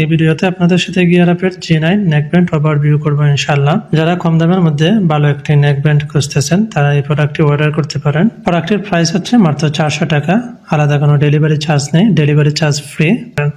এই ভিডিওতে আপনাদের সাথে গিয়ার অ্যাপের G nine neck band overview করব ইনশাল্লাহ যারা কম দামের মধ্যে ভালো একটি নেক ব্যান্ড খুঁজতেছেন, তারা এই প্রোডাক্টটি অর্ডার করতে পারেন। প্রোডাক্টের প্রাইস হচ্ছে মাত্র চারশো টাকা। আলাদা কোনো ডেলিভারি চার্জ নেই ডেলিভারি চার্জ ফ্রি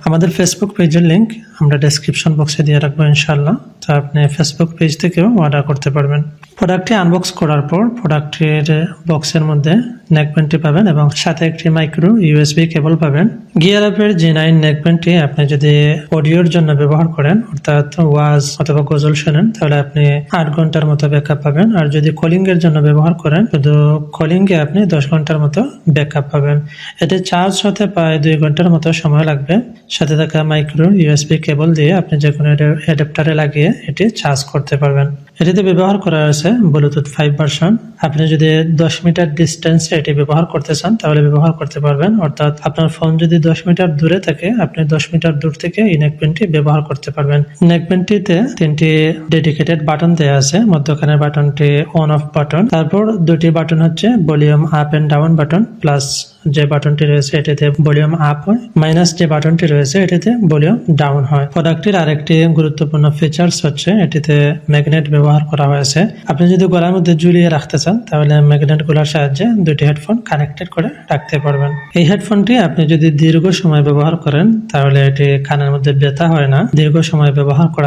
আমাদের ফেসবুক পেজের লিঙ্ক আমরা ডেসক্রিপশন বক্সে দিয়ে রাখব ইনশাল্লাহ তো আপনি ফেসবুক পেজ থেকেও অর্ডার করতে পারবেন। প্রোডাক্টটি আনবক্স করার পর প্রোডাক্টের বক্সের মধ্যে নেক ব্যান্ডটি পাবেন এবং সাথে একটি মাইক্রো ইউএসবি কেবল পাবেন। গিয়ার অ্যাপের জি নাইন নেক ব্যান্ডটি আপনি যদি অডিওর জন্য ব্যবহার করেন, অর্থাৎ ওয়াজ অথবা গজল শোনেন, তাহলে আপনি আট ঘণ্টার মতো ব্যাকআপ পাবেন। আর যদি কলিং এর জন্য ব্যবহার করেন, শুধু কলিং এ আপনি দশ ঘণ্টার মতো ব্যাকআপ পাবেন। এতে চার্জ হতে প্রায় দুই ঘণ্টার মতো সময় লাগবে। সাথে থাকা মাইক্রো ইউএসবি কেবল দিয়ে আপনি যে কোনো অ্যাডাপ্টারে লাগিয়ে এটি চার্জ করতে পারবেন। এটিতে ব্যবহার করা আছে ব্লুটুথ ফাইভ ভার্সন আপনি যদি দশ মিটার ডিস্টেন্সে এটি ব্যবহার করতে চান, তাহলে ব্যবহার করতে পারবেন। অর্থাৎ আপনার ফোন যদি দশ মিটার দূরে থাকে, আপনি দশ মিটার দূর থেকে এই নেকপেনটি ব্যবহার করতে পারবেন। নেকপেনটিতে তিনটি ডেডিকেটেড বাটন দেওয়া আছে। মধ্যখানের বাটনটি অন অফ বাটন তারপর দুটি বাটন হচ্ছে volume up and down button plus যে বাটনটি রয়েছে এটিতে ভলিউম আপ হয়, মাইনাস যে বাটনটি রয়েছে এটিতে ভলিউম ডাউন হয়। প্রোডাক্টটির আরেকটি গুরুত্বপূর্ণ ফিচার্স হচ্ছে এটিতে ম্যাগনেট ব্যবহার করা হয়েছে। আপনি যদি গলার মধ্যে ঝুলিয়ে রাখতে চান, তাহলে ম্যাগনেটগুলোর সাহায্যে দুটি হেডফোন কানেক্টেড করে রাখতে পারবেন। এই হেডফোনটি আপনি যদি দীর্ঘ সময় ব্যবহার করেন, তাহলে এটি কানের মধ্যে ব্যথা হয় না। দীর্ঘ সময় ব্যবহার করা